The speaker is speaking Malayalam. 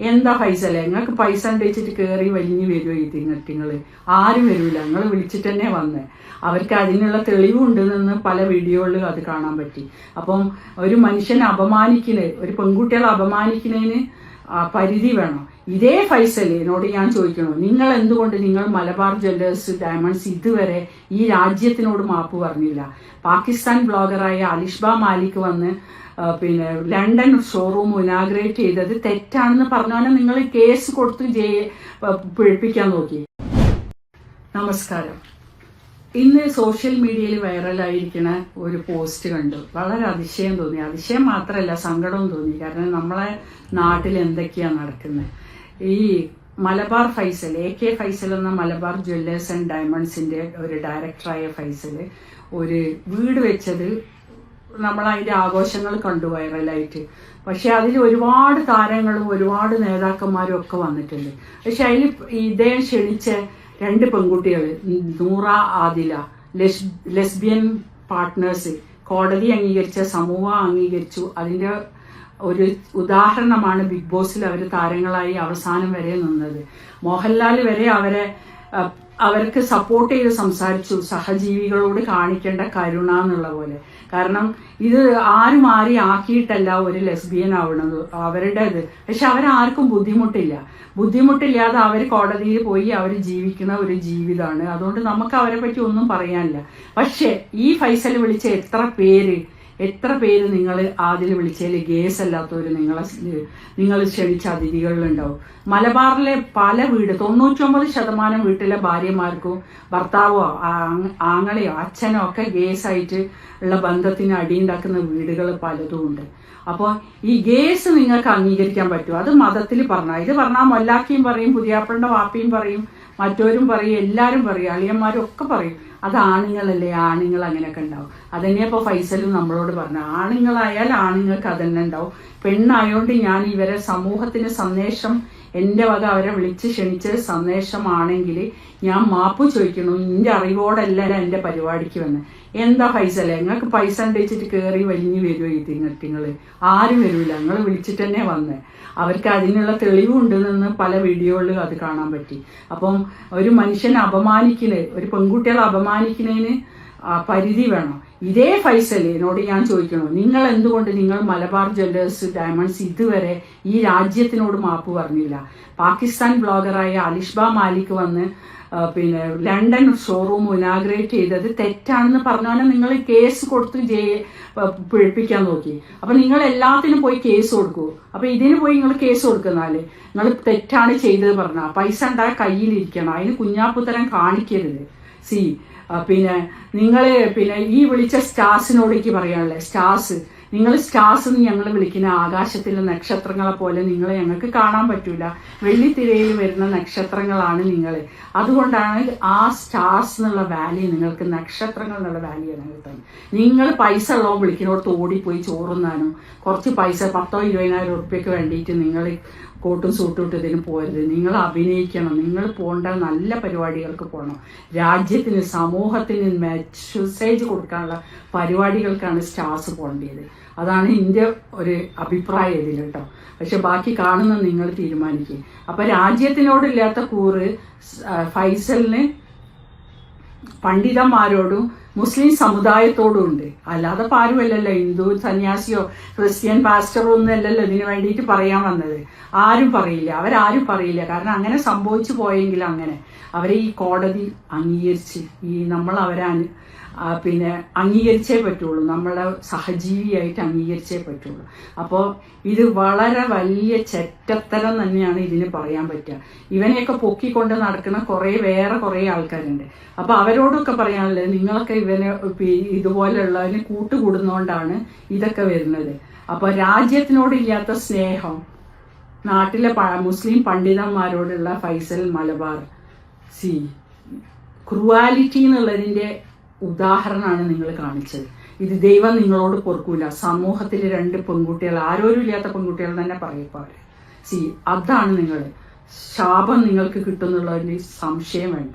എന്താ ഫൈസലേ നിങ്ങൾക്ക് പൈസ ഉണ്ടേച്ചിട്ട് കയറി വലിഞ്ഞു വരുമോ ഈ തിങ്ങൾ ആരും വരില്ല നിങ്ങൾ വിളിച്ചിട്ട് തന്നെ വന്ന്. അവർക്ക് അതിനുള്ള തെളിവുണ്ട് തെളിവുണ്ടെന്ന് പല വീഡിയോകളിലും അത് കാണാൻ പറ്റി. അപ്പം ഒരു മനുഷ്യനെ അപമാനിക്കുന്നത് ഒരു പെൺകുട്ടികളെ അപമാനിക്കുന്നതിന് പരിധി വേണം. ഇതേ ഫൈസൽ ഫൈസലിനോട് ഞാൻ ചോദിക്കണോ. നിങ്ങൾ എന്തുകൊണ്ട് നിങ്ങൾ മലബാർ ജ്വല്ലേഴ്സ് ഡയമണ്ട്സ് ഇതുവരെ ഈ രാജ്യത്തിനോട് മാപ്പ് പറഞ്ഞില്ല? പാകിസ്ഥാൻ ബ്ലോഗറായ അലിഷ്ബ മാലിക് വന്ന് പിന്നെ ലണ്ടൻ ഷോറൂം ഇനാഗ്രേറ്റ് ചെയ്തത് തെറ്റാണെന്ന് പറഞ്ഞാൽ നിങ്ങൾ കേസ് കൊടുത്ത് ജയി പിഴപ്പിക്കാൻ നോക്കി. നമസ്കാരം. ഇന്ന് സോഷ്യൽ മീഡിയയിൽ വൈറലായിരിക്കുന്ന ഒരു പോസ്റ്റ് കണ്ടു. വളരെ അതിശയം തോന്നി. അതിശയം മാത്രമല്ല സങ്കടവും തോന്നി. കാരണം നമ്മളെ നാട്ടിൽ എന്തൊക്കെയാണ് നടക്കുന്നത് ഈ മലബാർ ഫൈസൽ എ കെ ഫൈസൽ എന്ന മലബാർ ജ്വല്ലേഴ്സ് ആൻഡ് ഡയമണ്ട്സിന്റെ ഒരു ഡയറക്ടറായ ഫൈസൽ ഒരു വീട് വെച്ചത് നമ്മൾ അതിന്റെ ആഘോഷങ്ങൾ കണ്ടു വൈറലായിട്ട്. പക്ഷെ അതിൽ ഒരുപാട് താരങ്ങളും ഒരുപാട് നേതാക്കന്മാരും ഒക്കെ വന്നിട്ടുണ്ട്. പക്ഷെ അതിൽ ഇദ്ദേഹം ക്ഷണിച്ച രണ്ട് പെൺകുട്ടികൾ Noora Adila les lesbian partners കോടതി അംഗീകരിച്ച സമൂഹം അംഗീകരിച്ചു. അതിന്റെ ഒരു ഉദാഹരണമാണ് ബിഗ് ബോസിൽ അവർ താരങ്ങളായി അവസാനം വരെ നിന്നത്. മോഹൻലാൽ വരെ അവരെ അവർക്ക് സപ്പോർട്ട് ചെയ്ത് സംസാരിച്ചു സഹജീവികളോട് കാണിക്കേണ്ട കരുണ എന്നുള്ള പോലെ. കാരണം ഇത് ആരും ആരെയും ആക്കിയിട്ടല്ല ഒരു ലെസ്ബിയൻ ആവണത് അവരുടേത് പക്ഷെ അവരാർക്കും ബുദ്ധിമുട്ടില്ല. ബുദ്ധിമുട്ടില്ലാതെ അവർ കോടതിയിൽ പോയി അവർ ജീവിക്കുന്ന ഒരു ജീവിതമാണ് അതുകൊണ്ട് നമുക്ക് അവരെ പറ്റി ഒന്നും പറയാനില്ല. പക്ഷെ ഈ ഫൈസൽ വിളിച്ച എത്ര പേര് എത്ര പേര് നിങ്ങൾ ആദ്യം വിളിച്ചതിൽ ഗ്യാസ് അല്ലാത്തവർ നിങ്ങളെ നിങ്ങൾ ക്ഷണിച്ച അതിഥികളിലുണ്ടാവും മലബാറിലെ പല വീട് തൊണ്ണൂറ്റൊമ്പത് ശതമാനം വീട്ടിലെ ഭാര്യമാർക്കും ഭർത്താവോ ആങ്ങളെയോ അച്ഛനോ ഒക്കെ ഗ്യാസ് ആയിട്ട് ഉള്ള ബന്ധത്തിന് അടിയുണ്ടാക്കുന്ന വീടുകൾ പലതും ഉണ്ട്. അപ്പോൾ ഈ ഗ്യാസ് നിങ്ങൾക്ക് അംഗീകരിക്കാൻ പറ്റുമോ? അത് മതത്തിൽ പറഞ്ഞാൽ ഇത് പറഞ്ഞാൽ മൊല്ലാക്കിയും പറയും പുതിയാപ്പളുടെ വാപ്പിയും പറയും. മറ്റോരും പറയും എല്ലാവരും പറയും അളിയന്മാരും ഒക്കെ പറയും അത് ആണുങ്ങളല്ലേ ആണുങ്ങൾ അങ്ങനെയൊക്കെ ഉണ്ടാവും. അതന്നെ ഫൈസലും നമ്മളോട് പറഞ്ഞു ആണുങ്ങളായാൽ ആണുങ്ങൾക്ക് അതന്നെ ഉണ്ടാവും. പെണ്ണായോണ്ട് ഞാൻ ഇവരെ സമൂഹത്തിന് സന്ദേശം എന്റെ വക അവരെ വിളിച്ച് ക്ഷണിച്ചത് സന്ദേശമാണെങ്കിൽ ഞാൻ മാപ്പ് ചോദിക്കുന്നു. എന്റെ അറിവോടല്ല എന്റെ പരിപാടിക്ക് വന്ന്. എന്താ പൈസ അല്ലേ നിങ്ങൾക്ക് പൈസ ഉണ്ടിച്ചിട്ട് കയറി വലിഞ്ഞു വരുമോ ഈ തിങ്ങട്ടിങ്ങൾ ആരും വരില്ല നിങ്ങൾ വിളിച്ചിട്ട് തന്നെ വന്ന്. അവർക്ക് അതിനുള്ള തെളിവുണ്ടെന്ന് പല വീഡിയോകളിലും അത് കാണാൻ പറ്റി. അപ്പം ഒരു മനുഷ്യനെ അപമാനിക്കുന്നത് ഒരു പെൺകുട്ടികളെ അപമാനിക്കുന്നതിന് പരിധി വേണം. ഇതേ ഫൈസലിനോട് ഞാൻ ചോദിക്കണോ. നിങ്ങൾ എന്തുകൊണ്ട് നിങ്ങൾ മലബാർ ജ്വല്ലേഴ്സ് ഡയമണ്ട്സ് ഇതുവരെ ഈ രാജ്യത്തിനോട് മാപ്പ് പറഞ്ഞില്ല? പാകിസ്ഥാൻ ബ്ലോഗറായ അലിഷ്ബ മാലിക് വന്ന് പിന്നെ ലണ്ടൻ ഷോറൂം ഇനാഗ്രേറ്റ് ചെയ്തത് തെറ്റാണെന്ന് പറഞ്ഞാൽ നിങ്ങൾ കേസ് കൊടുത്ത് ജയ പിഴപ്പിക്കാൻ നോക്കി. അപ്പൊ നിങ്ങൾ എല്ലാത്തിനും പോയി കേസ് കൊടുക്കൂ. അപ്പൊ ഇതിന് പോയി നിങ്ങൾ കേസ് കൊടുക്കുന്നാൽ നിങ്ങൾ തെറ്റാണ് ചെയ്തത് പറഞ്ഞാൽ പൈസ ഉണ്ടായ കയ്യിലിരിക്കണം. അതിന് കുഞ്ഞാപ്പുത്തരം കാണിക്കരുത്. സി പിന്നെ നിങ്ങളെ പിന്നെ ഈ വിളിച്ച സ്റ്റാർസിനോടേക്ക് പറയാനുള്ളത്. സ്റ്റാർസ്. നിങ്ങൾ സ്റ്റാർസ് എന്ന് ഞങ്ങൾ വിളിക്കുന്ന ആകാശത്തിലെ നക്ഷത്രങ്ങളെ പോലെ നിങ്ങളെ ഞങ്ങൾക്ക് കാണാൻ പറ്റൂല. വെള്ളിത്തിരയിൽ വരുന്ന നക്ഷത്രങ്ങളാണ് നിങ്ങൾ അതുകൊണ്ടാണ് ആ സ്റ്റാർസ് എന്നുള്ള വാല്യൂ നിങ്ങൾക്ക് നക്ഷത്രങ്ങൾ എന്നുള്ള വാല്യൂ ഞങ്ങൾ തന്നെ നിങ്ങൾ പൈസ ഉള്ളോ വിളിക്കുന്നിടത്ത് ഓടിപ്പോയി ചോറുന്നാനും കുറച്ച് പൈസ പത്തോ ഇരുപതിനായിരം ഉറുപ്പ്യക്ക് വേണ്ടിയിട്ട് നിങ്ങൾ കോട്ടും സൂട്ടും ഇട്ട് ഇതിന് പോരുത്. നിങ്ങൾ അഭിനയിക്കണം. നിങ്ങൾ പോകേണ്ട നല്ല പരിപാടികൾക്ക് പോകണം. രാജ്യത്തിന് സമൂഹത്തിന് മെസ്സേജ് കൊടുക്കാനുള്ള പരിപാടികൾക്കാണ് സ്റ്റാർസ് പോകേണ്ടത്. അതാണ് എന്റെ ഒരു അഭിപ്രായം ഇതിൽ കേട്ടോ. പക്ഷെ ബാക്കി കാണുന്ന നിങ്ങൾ തീരുമാനിക്കും. അപ്പൊ രാജ്യത്തിനോടില്ലാത്ത കൂറ് ഫൈസലിന് പണ്ഡിതന്മാരോടും മുസ്ലിം സമുദായത്തോടും ഉണ്ട് അല്ലാതെ ഇപ്പൊ ആരുമല്ലല്ലോ ഹിന്ദു സന്യാസിയോ ക്രിസ്ത്യൻ പാസ്റ്ററോ ഒന്നും അല്ലല്ലോ ഇതിനു വേണ്ടിയിട്ട് പറയാൻ വന്നത്. ആരും പറയില്ല. അവരാരും പറയില്ല. കാരണം അങ്ങനെ സംഭവിച്ചു പോയെങ്കിൽ അങ്ങനെ. അവരെ ഈ കോടതി അംഗീകരിച്ച് ഈ നമ്മൾ അവരെ പിന്നെ അംഗീകരിച്ചേ പറ്റുള്ളൂ. നമ്മളെ സഹജീവിയായിട്ട് അംഗീകരിച്ചേ പറ്റുള്ളൂ. അപ്പോൾ ഇത് വളരെ വലിയ ചെറ്റത്തരം തന്നെയാണ് ഇതിന് പറയാൻ പറ്റുക. ഇവനെയൊക്കെ പൊക്കിക്കൊണ്ട് നടക്കുന്ന കുറേ വേറെ കുറേ ആൾക്കാരുണ്ട്. അപ്പോൾ അവരോടൊക്കെ പറയാനുള്ളത് നിങ്ങളൊക്കെ ഇവനെ ഇതുപോലെയുള്ളവന് കൂട്ടുകൂടുന്നോണ്ടാണ് ഇതൊക്കെ വരുന്നത്. അപ്പോൾ രാജ്യത്തിനോടില്ലാത്ത സ്നേഹം നാട്ടിലെ മുസ്ലിം പണ്ഡിതന്മാരോടുള്ള ഫൈസൽ മലബാർ സി. ക്രുവാലിറ്റി എന്നുള്ളതിന്റെ ഉദാഹരണമാണ് നിങ്ങൾ കാണിച്ചത്. ഇത് ദൈവം നിങ്ങളോട് പൊറുക്കൂല. സമൂഹത്തിൽ രണ്ട് പെൺകുട്ടികൾ ആരോരും ഇല്ലാത്ത പെൺകുട്ടികൾ തന്നെ പറയപ്പോ സി അതാണ് നിങ്ങൾ ശാപം നിങ്ങൾക്ക് കിട്ടുന്നുള്ളതിന് സംശയം വേണ്ട.